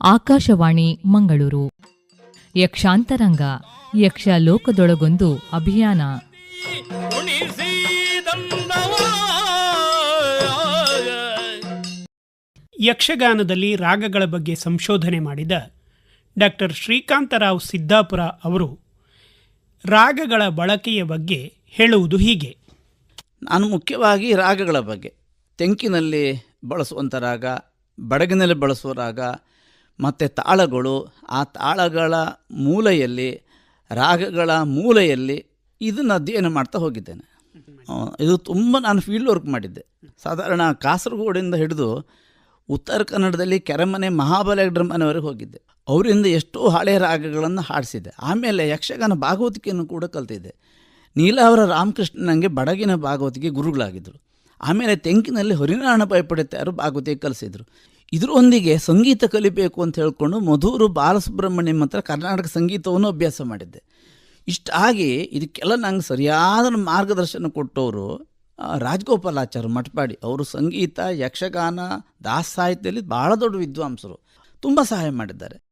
ಆಕಾಶವಾಣಿ ಮಂಗಳೂರು. ಯಕ್ಷಾಂತರಂಗ ಯಕ್ಷ ಲೋಕದೊಳಗೊಂದು ಅಭಿಯಾನ. ಯಕ್ಷಗಾನದಲ್ಲಿ ರಾಗಗಳ ಬಗ್ಗೆ ಸಂಶೋಧನೆ ಮಾಡಿದ ಡಾಕ್ಟರ್ ಶ್ರೀಕಾಂತರಾವ್ ಸಿದ್ದಾಪುರ ಅವರು ರಾಗಗಳ ಬಳಕೆಯ ಬಗ್ಗೆ ಹೇಳುವುದು ಹೀಗೆ. ನಾನು ಮುಖ್ಯವಾಗಿ ರಾಗಗಳ ಬಗ್ಗೆ ತೆಂಕಿನಲ್ಲಿ ಬಳಸುವಂಥ ರಾಗ ಬಡಗಿನಲ್ಲಿ ಬಳಸುವ ರಾಗ ಮತ್ತು ತಾಳಗಳು ಆ ತಾಳಗಳ ಮೂಲೆಯಲ್ಲಿ ರಾಗಗಳ ಮೂಲೆಯಲ್ಲಿ ಇದನ್ನು ಅಧ್ಯಯನ ಮಾಡ್ತಾ ಹೋಗಿದ್ದೇನೆ. ಇದು ತುಂಬ ನಾನು ಫೀಲ್ಡ್ ವರ್ಕ್ ಮಾಡಿದ್ದೆ. ಸಾಧಾರಣ ಕಾಸರಗೋಡಿಂದ ಹಿಡಿದು ಉತ್ತರ ಕನ್ನಡದಲ್ಲಿ ಕೆರೆಮನೆ ಮಹಾಬಲೇಶ್ವರ ಮನೆಯವರೆಗೆ ಹೋಗಿದ್ದೆ. ಅವರಿಂದ ಎಷ್ಟೋ ಹಳೆಯ ರಾಗಗಳನ್ನು ಹಾಡಿಸಿದೆ ಆಮೇಲೆ ಯಕ್ಷಗಾನ ಭಾಗವತಿಕೆಯನ್ನು ಕೂಡ ಕಲ್ತಿದ್ದೆ. ನೀಲಾವರ ರಾಮಕೃಷ್ಣ ನನಗೆ ಬಡಗಿನ ಭಾಗವತಿಗೆ ಗುರುಗಳಾಗಿದ್ದರು ಆಮೇಲೆ ತೆಂಕಿನಲ್ಲಿ ಹರಿನಾರಾಯಣ ಭಯಪಡುತ್ತಾರು ಭಾಗವತಿಗೆ ಕಲಿಸಿದರು. ಇದರೊಂದಿಗೆ ಸಂಗೀತ ಕಲಿಬೇಕು ಅಂತ ಹೇಳಿಕೊಂಡು ಮಧುರು ಬಾಲಸುಬ್ರಹ್ಮಣ್ಯಂ ಹತ್ರ ಕರ್ನಾಟಕ ಸಂಗೀತವನ್ನು ಅಭ್ಯಾಸ ಮಾಡಿದ್ದೆ. ಇಷ್ಟಾಗಿ ಇದಕ್ಕೆಲ್ಲ ನಂಗೆ ಸರಿಯಾದ ಮಾರ್ಗದರ್ಶನ ಕೊಟ್ಟವರು ರಾಜಗೋಪಾಲಾಚಾರ್ಯ ಮಠಪಾಡಿ. ಅವರು ಸಂಗೀತ, ಯಕ್ಷಗಾನ, ದಾಸ ಸಾಹಿತ್ಯದಲ್ಲಿ ಭಾಳ ದೊಡ್ಡ ವಿದ್ವಾಂಸರು. ತುಂಬ ಸಹಾಯ ಮಾಡಿದ್ದಾರೆ.